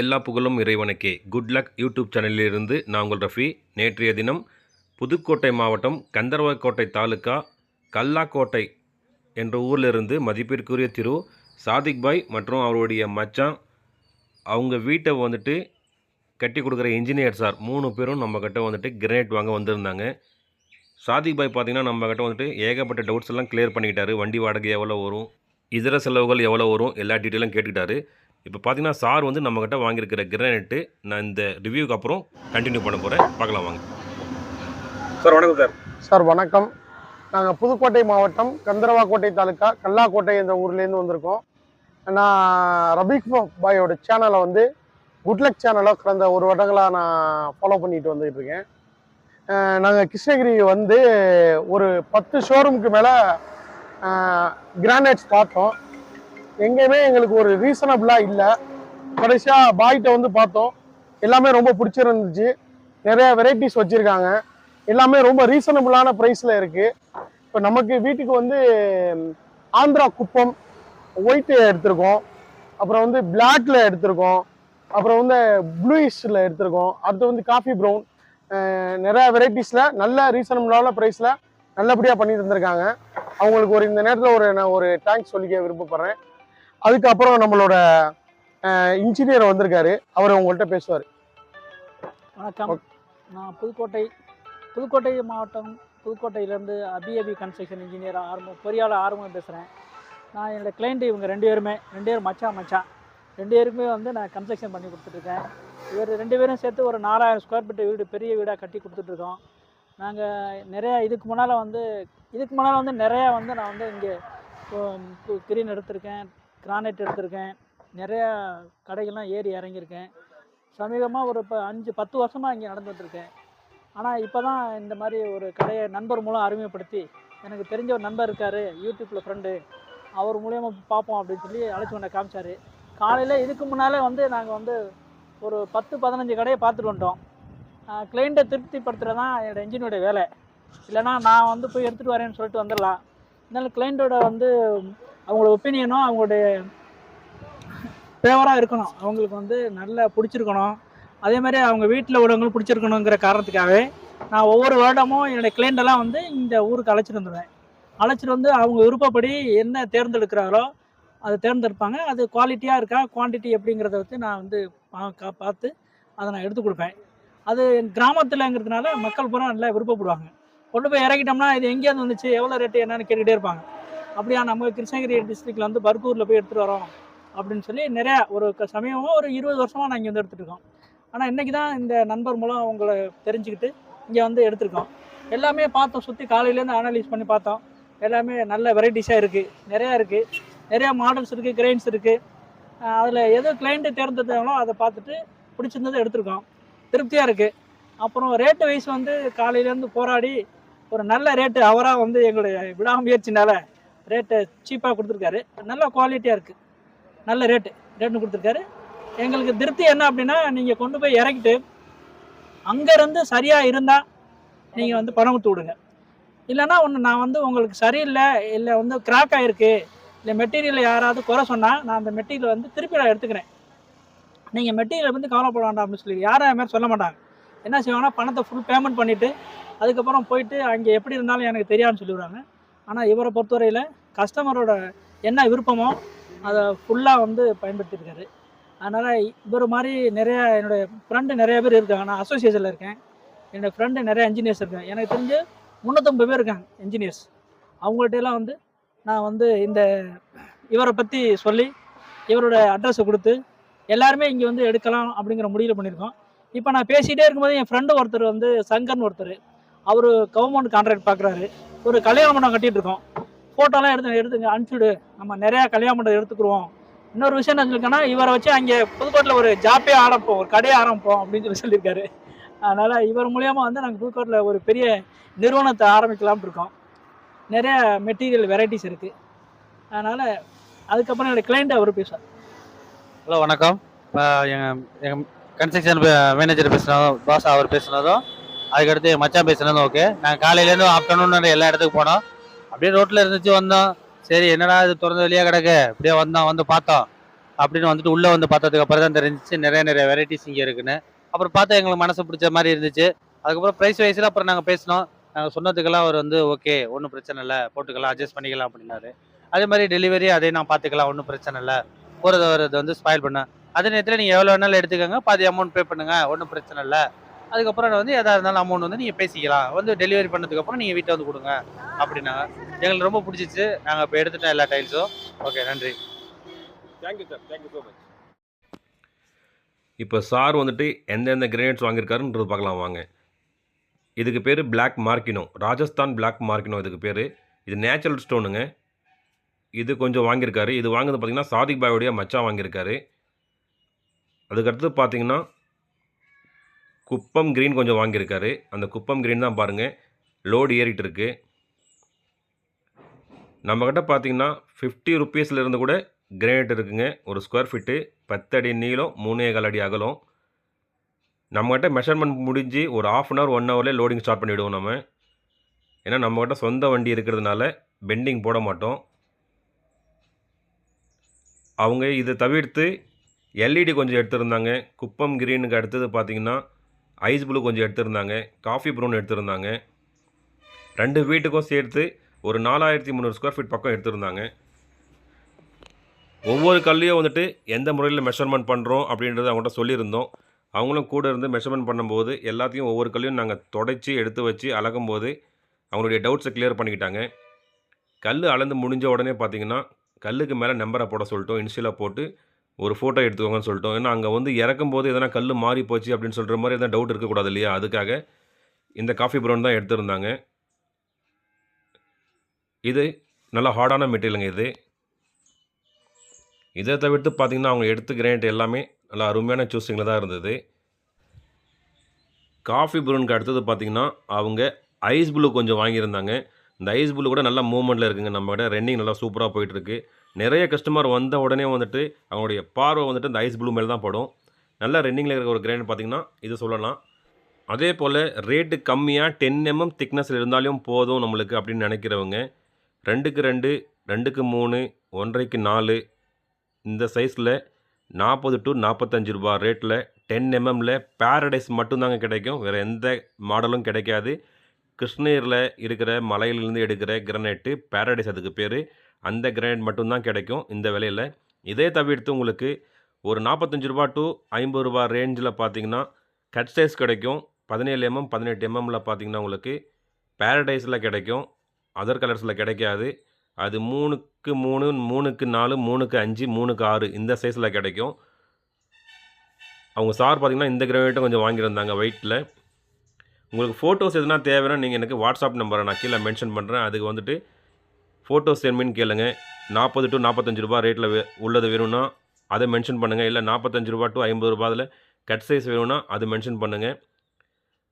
எல்லா புகழும் இறைவனுக்கே. குட் லக் யூடியூப் சேனலிலிருந்து நான் உங்கள் ரஃபி. நேற்றைய தினம் புதுக்கோட்டை மாவட்டம் கந்தர்வக்கோட்டை தாலுக்கா கல்லாக்கோட்டை என்ற ஊரிலிருந்து மதிப்பிற்குரிய திரு சாதிக் பாய் மற்றும் அவருடைய மச்சான் அவங்க வீட்டை வந்துட்டு கட்டி கொடுக்குற இன்ஜினியர் சார் மூணு பேரும் நம்மக்கிட்ட வந்துட்டு கிரனைட் வாங்க வந்திருந்தாங்க. சாதிக் பாய் பார்த்திங்கன்னா நம்மக்கிட்ட வந்துட்டு ஏகப்பட்ட டவுட்ஸ் எல்லாம் கிளியர் பண்ணிக்கிட்டாரு. வண்டி வாடகை எவ்வளோ வரும் இதர செலவுகள் எவ்வளோ வரும் எல்லா டீட்டெயிலும் கேட்டுக்கிட்டாரு. இப்போ பார்த்தீங்கன்னா சார் வந்து நம்மக்கிட்ட வாங்கியிருக்கிற கிரானைட்டு நான் இந்த ரிவ்யூக்கு அப்புறம் கண்டினியூ பண்ண போகிறேன் பார்க்கலாம் வாங்க. சார் வணக்கம் சார். சார் வணக்கம். நாங்கள் புதுக்கோட்டை மாவட்டம் கந்தரவாக்கோட்டை தாலுக்கா கல்லாக்கோட்டை என்ற ஊர்லேருந்து வந்திருக்கோம். நான் ரபீக் பாயோட சேனலை வந்து குட்லக் சேனலை கடந்த ஒரு வருடங்களாக நான் ஃபாலோ பண்ணிட்டு வந்துட்டு இருக்கேன். நாங்கள் கிருஷ்ணகிரி வந்து ஒரு பத்து ஷோரூமுக்கு மேலே கிரானைட்ஸ் பார்த்தோம் எங்கேயுமே எங்களுக்கு ஒரு ரீசனபிளாக இல்லை. கடைசியாக பாய்கிட்ட வந்து பார்த்தோம். எல்லாமே ரொம்ப பிடிச்சிருந்துச்சு. நிறைய வெரைட்டிஸ் வச்சுருக்காங்க. எல்லாமே ரொம்ப ரீசனபிளான ப்ரைஸில் இருக்குது இப்போ நமக்கு வீட்டுக்கு வந்து ஆந்திரா குப்பம் ஒயிட்டு எடுத்திருக்கோம். அப்புறம் வந்து பிளாக்ல எடுத்திருக்கோம். அப்புறம் வந்து ப்ளூயிஷில் எடுத்திருக்கோம். அடுத்து வந்து காஃபி ப்ரௌன் நிறையா வெரைட்டிஸில் நல்ல ரீசனபிளான ப்ரைஸில் நல்லபடியாக பண்ணி தந்திருக்காங்க. அவங்களுக்கு ஒரு இந்த நேரத்தில் ஒரு நான் ஒரு தேங்க்ஸ் சொல்லிக்க விருப்பப்படுறேன். அதுக்கப்புறம் நம்மளோட இன்ஜினியர் வந்திருக்காரு. அவர் உங்கள்கிட்ட பேசுவார். வணக்கம். நான் புதுக்கோட்டை புதுக்கோட்டை மாவட்டம் புதுக்கோட்டையிலேருந்து அபிஏபி கன்ஸ்ட்ரக்ஷன் இன்ஜினியர் ஆரம்பம் பொறியாளர் ஆரம்பம் பேசுகிறேன் நான் என்னோட கிளைண்ட்டு இவங்க ரெண்டு பேருமே ரெண்டு பேரும் மச்சான் மச்சான். ரெண்டு பேருக்குமே வந்து நான் கன்ஸ்ட்ரக்ஷன் பண்ணி கொடுத்துட்ருக்கேன். இவர் ரெண்டு பேரும் சேர்த்து ஒரு நாலாயிரம் ஸ்கொயர் ஃபீட் வீடு பெரிய வீடாக கட்டி கொடுத்துட்ருக்கோம். நாங்கள் நிறையா இதுக்கு முன்னால் வந்து இதுக்கு முன்னால் வந்து நிறையா வந்து நான் வந்து இங்கே கிரீன் எடுத்திருக்கேன். கிரானைட் எடுத்திருக்கேன். நிறையா கடைகள்லாம் ஏறி இறங்கியிருக்கேன். சமீபமாக ஒரு இப்போ அஞ்சு பத்து வருஷமாக இங்கே நடந்துகிட்ருக்கேன் ஆனால் இப்போ தான் இந்த மாதிரி ஒரு கடையை நண்பர் மூலம் அறிமுகப்படுத்தி எனக்கு தெரிஞ்ச ஒரு நண்பர் இருக்கார் யூடியூப்பில் ஃப்ரெண்டு அவர் மூலியமா பார்ப்போம் அப்படின்னு சொல்லி அழைச்சி கொண்ட காமிச்சார். காலையில் இதுக்கு முன்னாலே வந்து நாங்கள் வந்து ஒரு பத்து பதினஞ்சு கடையை பார்த்துட்டு வந்துட்டோம். கிளைண்ட்டை திருப்திப்படுத்துகிறது தான் என்னோடய என்ஜினோட வேலை. இல்லைனா நான் வந்து போய் எடுத்துகிட்டு வரேன்னு சொல்லிட்டு வந்துடலாம். இருந்தாலும் கிளைண்ட்டோட வந்து அவங்களோட ஒப்பீனியனும் அவங்களுடைய ஃபேவராக இருக்கணும். அவங்களுக்கு வந்து நல்லா பிடிச்சிருக்கணும். அதே மாதிரி அவங்க வீட்டில் உள்ளவங்களும் பிடிச்சிருக்கணுங்கிற காரணத்துக்காகவே நான் ஒவ்வொரு வருடமும் என்னுடைய கிளைண்டெல்லாம் வந்து இந்த ஊருக்கு அழைச்சிட்டு வந்துடுவேன் அழைச்சிட்டு வந்து அவங்க விருப்பப்படி என்ன தேர்ந்தெடுக்கிறாரோ அதை தேர்ந்தெடுப்பாங்க. அது குவாலிட்டியாக இருக்கா குவான்டிட்டி எப்படிங்கிறத வச்சு நான் வந்து பா- கா- பார்த்து அதை நான் எடுத்து கொடுப்பேன். அது கிராமத்தில்ங்கிறதுனால மக்கள் பூரா நல்லா விருப்பப்படுவாங்க. கொண்டு போய் இறக்கிட்டோம்னா இது எங்கேருந்து வந்துச்சு எவ்வளோ ரேட்டு என்னன்னு கேட்டுக்கிட்டே இருப்பாங்க. அப்படியா நம்ம கிருஷ்ணகிரி டிஸ்ட்ரிக்டில் வந்து பர்கூரில் போய் எடுத்துகிட்டு வரோம் அப்படின்னு சொல்லி நிறையா ஒரு க- சமயமாக ஒரு இருபது வருஷமாக நான் இங்கே வந்து எடுத்துருக்கோம் ஆனால் இன்றைக்கி தான் இந்த நண்பர் மூலம் அவங்கள தெரிஞ்சுக்கிட்டு இங்கே வந்து எடுத்திருக்கோம். எல்லாமே பார்த்தோம் சுற்றி காலையிலேருந்து அனலைஸ் பண்ணி பார்த்தோம். எல்லாமே நல்ல வெரைட்டிஸாக இருக்குது நிறையா இருக்குது நிறையா மாடல்ஸ் இருக்குது கிரெயின்ஸ் இருக்குது அதில் எது கிளைண்ட்டு தேர்ந்தெடுத்தாங்களோ அதை பார்த்துட்டு பிடிச்சிருந்ததை எடுத்திருக்கோம். திருப்தியாக இருக்குது அப்புறம் ரேட்டு வைஸ் வந்து காலையிலேருந்து போராடி ஒரு நல்ல ரேட்டு அவராக வந்து எங்களுடைய விடாமுயற்சினால ரேட்டை சீப்பாக கொடுத்துருக்காரு. நல்ல குவாலிட்டியாக இருக்குது நல்ல ரேட்டு ரேட்டு கொடுத்துருக்காரு. எங்களுக்கு திருப்தி என்ன அப்படின்னா நீங்கள் கொண்டு போய் இறக்கிட்டு அங்கேருந்து சரியாக இருந்தால் நீங்கள் வந்து பணம் கொடுத்து விடுங்க. இல்லைன்னா ஒன்று நான் வந்து உங்களுக்கு சரியில்லை இல்லை வந்து கிராக் ஆகிருக்கு இல்லை மெட்டீரியல் யாராவது குறை சொன்னால் நான் அந்த மெட்டீரியல் வந்து திருப்பி நான் எடுத்துக்கிறேன். நீங்கள் மெட்டீரியல் வந்து கவலைப்பட வேண்டாம் அப்படின்னு சொல்லி யாரும் அது மாதிரி சொல்ல மாட்டாங்க. என்ன செய்வாங்கன்னா பணத்தை ஃபுல் பேமெண்ட் பண்ணிவிட்டு அதுக்கப்புறம் போயிட்டு அங்கே எப்படி இருந்தாலும் எனக்கு தெரியாதுன்னு சொல்லிடுவாங்க ஆனால் இவரை பொறுத்தவரையில் கஸ்டமரோட என்ன விருப்பமோ அதை ஃபுல்லாக வந்து பயன்படுத்தியிருக்காரு. அதனால் இவர் மாதிரி நிறையா என்னுடைய ஃப்ரெண்டு நிறைய பேர் இருக்காங்க. நான் அசோசியேஷனில் இருக்கேன். என்னோடய ஃப்ரெண்டு நிறைய இன்ஜினியர்ஸ் இருக்காங்க. எனக்கு தெரிஞ்சு முந்நூற்றம்பது பேர் இருக்காங்க இன்ஜினியர்ஸ் அவங்கள்ட்ட எல்லாம் வந்து நான் வந்து இந்த இவரை பற்றி சொல்லி இவரோட அட்ரஸை கொடுத்து எல்லாருமே இங்கே வந்து எடுக்கலாம் அப்படிங்கிற முடிவில் பண்ணியிருக்கோம். இப்போ நான் பேசிகிட்டே இருக்கும்போது என் ஃப்ரெண்டு ஒருத்தர் வந்து சங்கர்னு ஒருத்தர் அவர் கவர்மெண்ட் கான்ட்ராக்ட் பார்க்குறாரு ஒரு கல்யாண மண்டபம் கட்டிட்டு இருக்கோம். ஃபோட்டோலாம் எடுத்து எடுத்துங்க அனுப்பிச்சுடு நம்ம நிறையா கல்யாண மண்டபம் எடுத்துக்குருவோம். இன்னொரு விஷயம் என்ன சொல்லியிருக்கேன்னா இவரை வச்சு அங்கே புதுக்கோட்டில் ஒரு ஜாப்பே ஆரம்பிப்போம் ஒரு கடையை ஆரம்பிப்போம் அப்படின்னு சொல்லி சொல்லியிருக்காரு. அதனால் இவர் மூலியமாக வந்து நாங்கள் புதுக்கோட்டில் ஒரு பெரிய நிறுவனத்தை ஆரம்பிக்கலாம்னு இருக்கோம். நிறைய மெட்டீரியல் வெரைட்டிஸ் இருக்குது அதனால் அதுக்கப்புறம் என்னோடய கிளைண்ட் அவர் பேசுவார். ஹலோ வணக்கம். எங்கள் எங்கள் கன்ஸ்ட்ரக்ஷன் மேனேஜர் பேசுனதும் பாஸ் அவர் பேசுனதும் அதுக்கடுத்து என் மச்சான் பேசுனதும் ஓகே நாங்கள் காலையிலேருந்து ஆஃப்டர்நூன் எல்லா இடத்துக்கு போனோம். அப்படியே ரோட்டில் இருந்துச்சு வந்தோம். சரி என்னடா இது திறந்த வெளியாக கிடக்கு? அப்படியே வந்தோம் வந்து பார்த்தோம். அப்படின்னு வந்துட்டு உள்ளே வந்து பார்த்ததுக்கு அப்புறம் தான் தெரிஞ்சிச்சு நிறைய நிறைய வெரைட்டிஸ் இங்கே இருக்குன்னு. அப்புறம் பார்த்தா எங்களுக்கு மனசு பிடிச்ச மாதிரி இருந்துச்சு. அதுக்கப்புறம் ப்ரைஸ் வைஸில் அப்புறம் நாங்கள் பேசினோம். நாங்கள் சொன்னதுக்கெல்லாம் அவர் வந்து ஓகே ஒன்றும் பிரச்சனை இல்லை போட்டுக்கலாம் அட்ஜஸ்ட் பண்ணிக்கலாம் அப்படின்னாரு. அதே மாதிரி டெலிவரி அதே நான் பார்த்துக்கலாம் ஒன்றும் பிரச்சனை இல்லை. போகிறது வரது வந்து ஸ்பாயில் பண்ணேன் அதே நேரத்தில் நீங்கள் எவ்வளோ வேணாலும் எடுத்துக்கோங்க பாதி அமௌண்ட் பே பண்ணுங்கள் ஒன்றும் பிரச்சனை இல்லை. அதுக்கப்புறம் நான் வந்து எதாக இருந்தாலும் அமௌண்ட் வந்து நீங்கள் பேசிக்கலாம். வந்து டெலிவரி பண்ணதுக்கப்புறம் நீங்கள் வீட்டை வந்து கொடுங்க அப்படின்னாங்க. எங்களுக்கு ரொம்ப பிடிச்சிச்சு. நாங்கள் இப்போ எடுத்துட்டோம் எல்லா டைல்ஸும் ஓகே நன்றி. Thank you sir thank you so much இப்போ சார் வந்துட்டு எந்தெந்த கிரேனைட்ஸ் வாங்கியிருக்காருன்றது பார்க்கலாம் வாங்க. இதுக்கு பேர் black Marquina Rajasthan black Marquina இதுக்கு பேர். இது நேச்சுரல் ஸ்டோனுங்க இது கொஞ்சம் வாங்கியிருக்காரு. இது வாங்குறது பார்த்தீங்கன்னா சாதிக் பாயோடைய மச்சான் வாங்கியிருக்காரு. அதுக்கடுத்து பார்த்தீங்கன்னா குப்பம் க்ரீன் கொஞ்சம் வாங்கியிருக்காரு. அந்த குப்பம் க்ரீன் தான் பாருங்கள் லோடு ஏறிட்டு இருக்கு நம்மக்கிட்ட பார்த்தீங்கன்னா ஃபிஃப்டி ருப்பீஸ்லேருந்து கூட கிரானைட் இருக்குங்க. ஒரு ஸ்கொயர் ஃபீட்டு பத்தடி நீளம் மூணே கால் அடி அகலம். நம்மகிட்ட மெஷர்மெண்ட் முடிஞ்சு ஒரு ஆஃப் அன் ஹவர் ஒன் ஹவர்லேயே லோடிங் ஸ்டார்ட் பண்ணிவிடுவோம் நம்ம ஏன்னா நம்மக்கிட்ட சொந்த வண்டி இருக்கிறதுனால பெண்டிங் போட மாட்டோம். அவங்க இதை தவிர்த்து எல்இடி கொஞ்சம் எடுத்திருந்தாங்க. குப்பம் கிரீனுக்கு அடுத்தது பார்த்தீங்கன்னா ஐஸ் ப்ளூ கொஞ்சம் எடுத்திருந்தாங்க காஃபி ப்ரௌன் எடுத்திருந்தாங்க. ரெண்டு வீட்டுக்கும் சேர்த்து ஒரு நாலாயிரத்தி முந்நூறு ஸ்கொயர் ஃபீட் பக்கம் எடுத்திருந்தாங்க. ஒவ்வொரு கல்லையும் வந்துட்டு எந்த முறையில் மெஷர்மெண்ட் பண்ணுறோம் அப்படின்றத அவங்கள்ட்ட சொல்லியிருந்தோம். அவங்களும் கூட இருந்து மெஷர்மெண்ட் பண்ணும்போது எல்லாத்தையும் ஒவ்வொரு கல்லையும் நாங்கள் தொடச்சி எடுத்து வச்சு அளக்கும்போது அவங்களுடைய டவுட்ஸை கிளியர் பண்ணிக்கிட்டாங்க. கல் அளந்து முடிஞ்ச உடனே பார்த்தீங்கன்னா கல்லுக்கு மேலே நம்பரை போட சொல்லிட்டோம் இனிஷியலாக போட்டு. ஒரு ஃபோட்டோ எடுத்துக்கோங்கன்னு சொல்லிட்டோம். ஏன்னா அங்கே வந்து இறக்கும் போது எதனா கல் மாறி போச்சு அப்படின்னு சொல்கிற மாதிரி எதனா டவுட் இருக்கக்கூடாது இல்லையா? அதுக்காக இந்த காஃபி ப்ரௌன் தான் எடுத்திருந்தாங்க. இது நல்லா ஹார்டான மெட்டீரியலுங்க இது. இதை தவிர்த்து பார்த்தீங்கன்னா அவங்க எடுத்து கிரானைட் எல்லாமே நல்லா அருமையான சூஸிங்கில் தான் இருந்தது. காஃபி ப்ரௌனுக்கு அடுத்தது பார்த்தீங்கன்னா அவங்க ஐஸ் ப்ளூ கொஞ்சம் வாங்கியிருந்தாங்க. இந்த ஐஸ் ப்ளூ கூட நல்லா மூவ்மெண்ட்டில் இருக்குங்க. நம்ம கிட்ட ரன்னிங் நல்லா சூப்பராக போயிட்டுருக்கு நிறைய கஸ்டமர் வந்த உடனே வந்துட்டு அவங்களுடைய பார்வை வந்துட்டு இந்த ஐஸ் ப்ளூ மேலே தான் படும். நல்லா ரன்னிங்கில் இருக்கிற ஒரு கிரானைட் பார்த்தீங்கன்னா இது சொல்லலாம். அதே போல் ரேட்டு கம்மியாக டென் எம்எம் திக்னஸில் இருந்தாலும் போதும் நம்மளுக்கு அப்படின்னு நினைக்கிறவங்க ரெண்டுக்கு ரெண்டு ரெண்டுக்கு மூணு ஒன்றைக்கு நாலு இந்த சைஸில் நாற்பது டு நாற்பத்தஞ்சு ரூபா ரேட்டில் டென் எம்எம்மில் பேரடைஸ் mm மட்டும்தாங்க கிடைக்கும். வேறு எந்த மாடலும் கிடைக்காது. கிருஷ்ணகிரியில் இருக்கிற மலையிலேருந்து எடுக்கிற கிரனைட்டு பேரடைஸ் அதுக்கு பேர். அந்த கிரனைட் மட்டும்தான் கிடைக்கும் இந்த விலையில். இதே தவிர்த்து உங்களுக்கு ஒரு நாற்பத்தஞ்சு ரூபா டு ஐம்பது ரூபா ரேஞ்சில் பார்த்தீங்கன்னா கட் சைஸ் கிடைக்கும். பதினேழு எம்எம் பதினெட்டு எம்எம்மில் பார்த்தீங்கன்னா உங்களுக்கு பேரடைஸில் கிடைக்கும். அதர் கலர்ஸில் கிடைக்காது. அது மூணுக்கு மூணு மூணுக்கு நாலு மூணுக்கு அஞ்சு மூணுக்கு ஆறு இந்த சைஸில் கிடைக்கும். அவங்க சார் பார்த்தீங்கன்னா இந்த கிரானைட்டும் கொஞ்சம் வாங்கியிருந்தாங்க வெயிட்டில் உங்களுக்கு ஃபோட்டோஸ் எதுனா தேவைன்னா நீங்கள் எனக்கு வாட்ஸ்அப் நம்பரை நான் கீழே மென்ஷன் பண்ணுறேன் அதுக்கு வந்துட்டு ஃபோட்டோஸ் சென்ட்மின்னு கேளுங்க. நாற்பது டு நாற்பத்தஞ்சு ரூபா ரேட்டில் உள்ளது வேணும்னா அதை மென்ஷன் பண்ணுங்கள் இல்லை நாற்பத்தஞ்சு ரூபா டு ஐம்பது ரூபாயில் கட் சைஸ் வேணும்னா அது மென்ஷன் பண்ணுங்கள்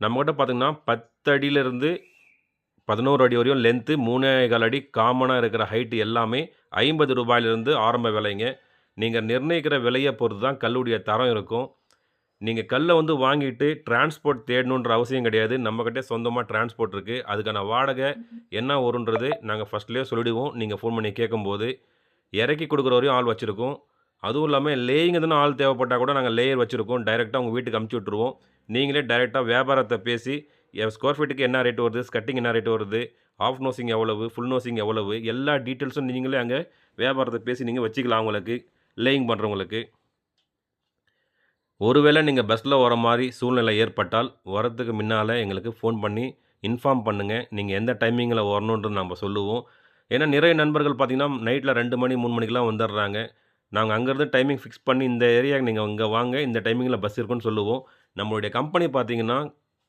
நம்மக்கிட்ட பார்த்தீங்கன்னா பத்து அடியிலேருந்து பதினோரு அடி வரையும் லென்த்து மூணே கால் அடி காமனாக இருக்கிற ஹைட்டு எல்லாமே ஐம்பது ரூபாயிலிருந்து ஆரம்ப விலைங்க. நீங்கள் நிர்ணயிக்கிற விலையை பொறுத்து தான் கல்லுடைய தரம் இருக்கும். நீங்கள் கல்லை வந்து வாங்கிட்டு டிரான்ஸ்போர்ட் தேடணுன்ற அவசியம் கிடையாது. நம்மக்கிட்ட சொந்தமாக டிரான்ஸ்போர்ட் இருக்குது அதுக்கான வாடகை என்ன வரும்ன்றது நாங்கள் ஃபஸ்ட்லேயே சொல்லிடுவோம். நீங்கள் ஃபோன் பண்ணி கேட்கும்போது இறக்கி கொடுக்குற வரையும் ஆள் வச்சுருக்கோம். அதுவும் இல்லாமல் லேயிங் எதுனா ஆள் தேவைப்பட்டால் கூட நாங்கள் லேயர் வச்சுருக்கோம். டைரெக்டாக உங்கள் வீட்டுக்கு அமுச்சு விட்ருவோம் நீங்களே டைரெக்டாக வியாபாரத்தை பேசி ஸ்கொயர் ஃபீட்டுக்கு என்ன ரேட் வருது? ஸ்கட்டிங் என்ன ரேட் வருது? ஆஃப் நோசிங் எவ்வளவு? ஃபுல் நோசிங் எவ்வளவு? எல்லா டீட்டெயில்ஸும் நீங்களே அங்கே வியாபாரத்தை பேசி நீங்கள் வச்சுக்கலாம் அவங்களுக்கு லேயிங் பண்ணுறவங்களுக்கு ஒருவேளை நீங்கள் பஸ்ஸில் வர மாதிரி சூழ்நிலை ஏற்பட்டால் வரத்துக்கு முன்னால் எங்களுக்கு ஃபோன் பண்ணி இன்ஃபார்ம் பண்ணுங்கள் நீங்கள் எந்த டைமிங்கில் வரணுன்றது நம்ம சொல்லுவோம். ஏன்னா நிறைய நண்பர்கள் பார்த்திங்கன்னா நைட்டில் ரெண்டு மணி மூணு மணிக்கெலாம் வந்துடுறாங்க நாங்கள் அங்கேருந்து டைமிங் ஃபிக்ஸ் பண்ணி இந்த ஏரியாவுக்கு நீங்கள் இங்கே வாங்க இந்த டைமிங்கில் பஸ் இருக்குன்னு சொல்லுவோம். நம்மளுடைய கம்பெனி பார்த்தீங்கன்னா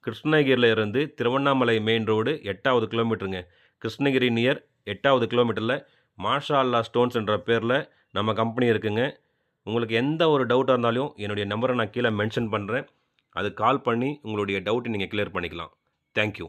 கிருஷ்ணகிரியில் இருந்து திருவண்ணாமலை மெயின் ரோடு எட்டாவது கிலோமீட்டருங்க கிருஷ்ணகிரி நியர் எட்டாவது கிலோமீட்டரில் மாஷா அல்லா ஸ்டோன்ஸ் என்ற பேரில் நம்ம கம்பெனி இருக்குங்க. உங்களுக்கு எந்த ஒரு டவுட்டாக இருந்தாலும் என்னுடைய நம்பரை நான் கீழே மென்ஷன் பண்ணுறேன் அது கால் பண்ணி உங்களுடைய டவுட்டை நீங்கள் கிளியர் பண்ணிக்கலாம். தேங்க்யூ